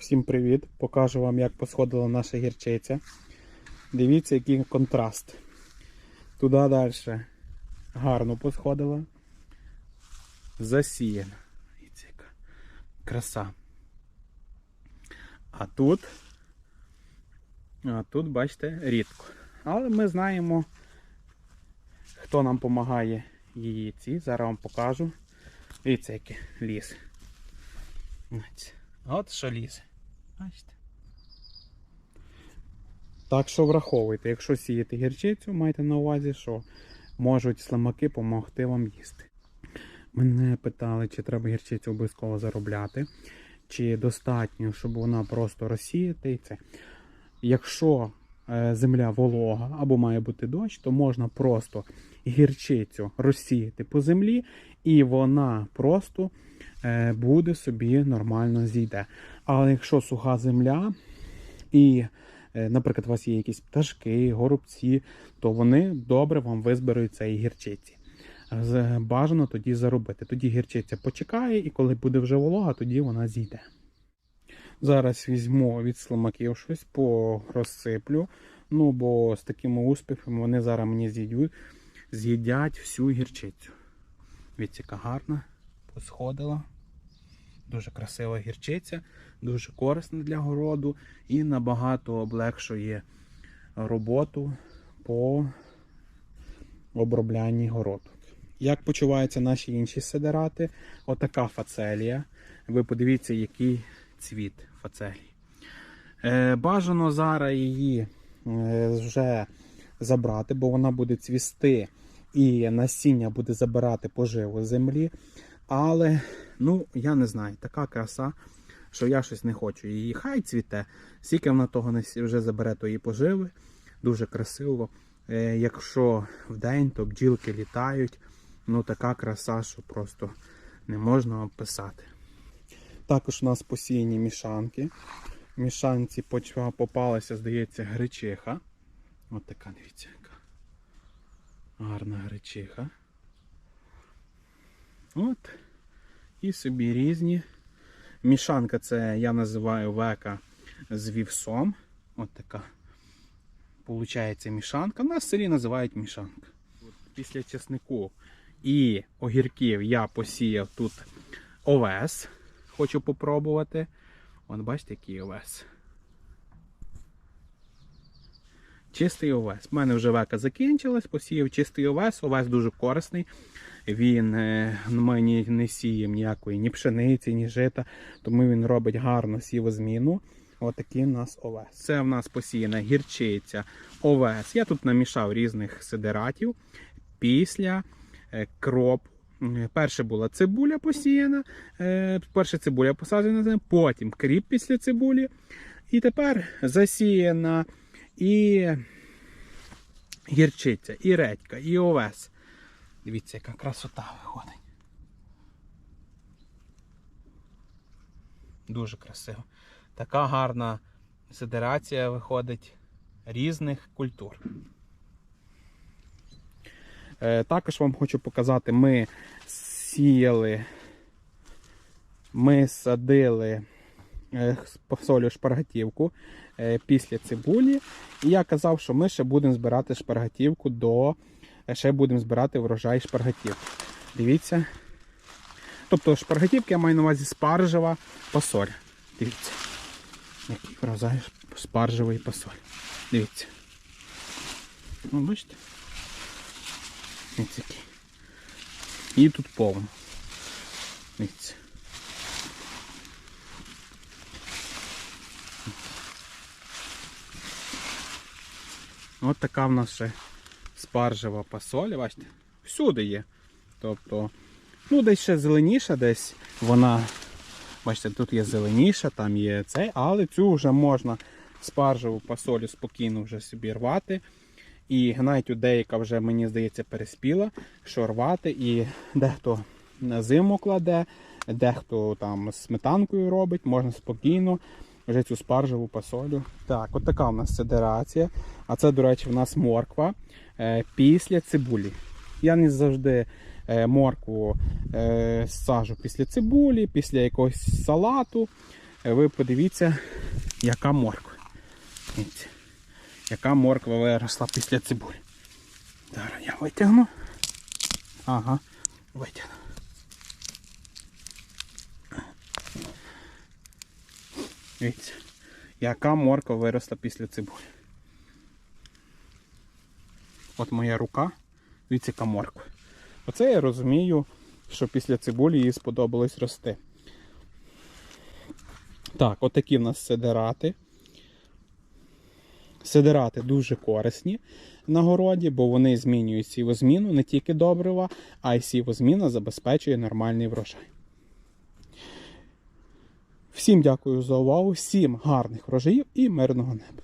Всім привіт! Покажу вам, як посходила наша гірчиця. Дивіться, який контраст. Туди далі гарно посходила. Засіяна. Дивіться, яка краса. А тут, а тут, бачите, рідко. Але ми знаємо, хто нам допомагає її ці. Зараз вам покажу. Дивіться, який ліс. От що лізе. Бачите? Так що враховуйте, якщо сієте гірчицю, майте на увазі, що можуть слимаки допомогти вам їсти. Мене питали, чи треба гірчицю обов'язково заробляти, чи достатньо, щоб вона просто розсіяти і це. Якщо е, земля волога або має бути дощ, то можна просто гірчицю розсіяти по землі, і вона просто е, буде собі нормально зійде. Але якщо суха земля, і, е, наприклад, у вас є якісь пташки, горобці, то вони добре вам визберуть цієї гірчиці. Бажано тоді заробити. Тоді гірчиця почекає, і коли буде вже волога, тоді вона зійде. Зараз візьму від слимаків щось порозсиплю. Ну, бо з такими успіхами вони зараз мені з'їдять, всю гірчицю. Дивіться, яка гарна, посходила. Дуже красива гірчиця, дуже корисна для городу і набагато облегшує роботу по оброблянні городу. Як почуваються наші інші сидерати? Отака фацелія. Ви подивіться, який цвіт фацелії. Е, бажано зараз її е, вже забрати, бо вона буде цвісти і насіння буде забирати поживу землі. Але, ну, я не знаю, така краса, що я щось не хочу її. Хай цвіте, скільки вона того вже забере тої поживи. Дуже красиво. Е, якщо вдень, то бджілки літають. Ну, така краса, що просто не можна описати. Також у нас посіяні мішанки. В мішанці попалася, здається, гречиха. От така, дивіться, яка гарна гречиха. От. І собі різні. Мішанка це я називаю века з вівсом. От така. Получається мішанка. Нас в селі називають мішанка. Після чеснику і огірків я посіяв тут овес. Хочу попробувати. От бачите, який овес. Чистий овес. У мене вже века закінчилась, посіяв чистий овес. Овес дуже корисний. Він е, ми ні- не сіємо ніякої ні пшениці, ні жита, тому він робить гарну сівозміну. Отакий у нас овес. Це в нас посіяна гірчиця, овес. Я тут намішав різних сидератів після е, кроп. Перше була цибуля посіяна, е, перша цибуля посаджена, потім кріп після цибулі. І тепер засіяна і гірчиця, і редька, і овес. Дивіться, яка красота виходить. Дуже красиво. Така гарна сидерація виходить різних культур. Е, також вам хочу показати, ми сіяли, ми садили е, посолю шпаргатівку е, після цибулі. І я казав, що ми ще будемо збирати шпаргатівку до ще будемо збирати врожай шпаргатів. Дивіться. Тобто шпаргатівки я маю на увазі спаржева посоль. Дивіться. Який врожай спаржевий посоль. Дивіться. Ну, бачите? Ось який. І тут повно. Дивіться. От така в нас ще спаржева пасоля, бачите, всюди є. Тобто, ну десь ще зеленіша, десь вона, бачите, тут є зеленіша, там є цей, але цю вже можна спаржеву пасолю спокійно вже собі рвати. І навіть у деяка вже, мені здається, переспіла, що рвати, і дехто на зиму кладе, дехто там з сметанкою робить, можна спокійно вже цю спаржеву пасолю. Так, от така у нас сидерація. А це, до речі, в нас морква е, після цибулі. Я не завжди е, моркву е, сажу після цибулі, після якогось салату. ви подивіться, яка морква. Яка морква виросла після цибулі. Зараз я витягну. Ага, витягну. Дивіться, яка морква виросла після цибулі. От моя рука, дивіться, яка морква. Оце я розумію, що після цибулі їй сподобалось рости. Так, отакі в нас сидерати. Сидерати дуже корисні на городі, бо вони змінюють сівозміну не тільки добрива, а й сівозміна забезпечує нормальний врожай. Всім дякую за увагу, всім гарних врожаїв і мирного неба.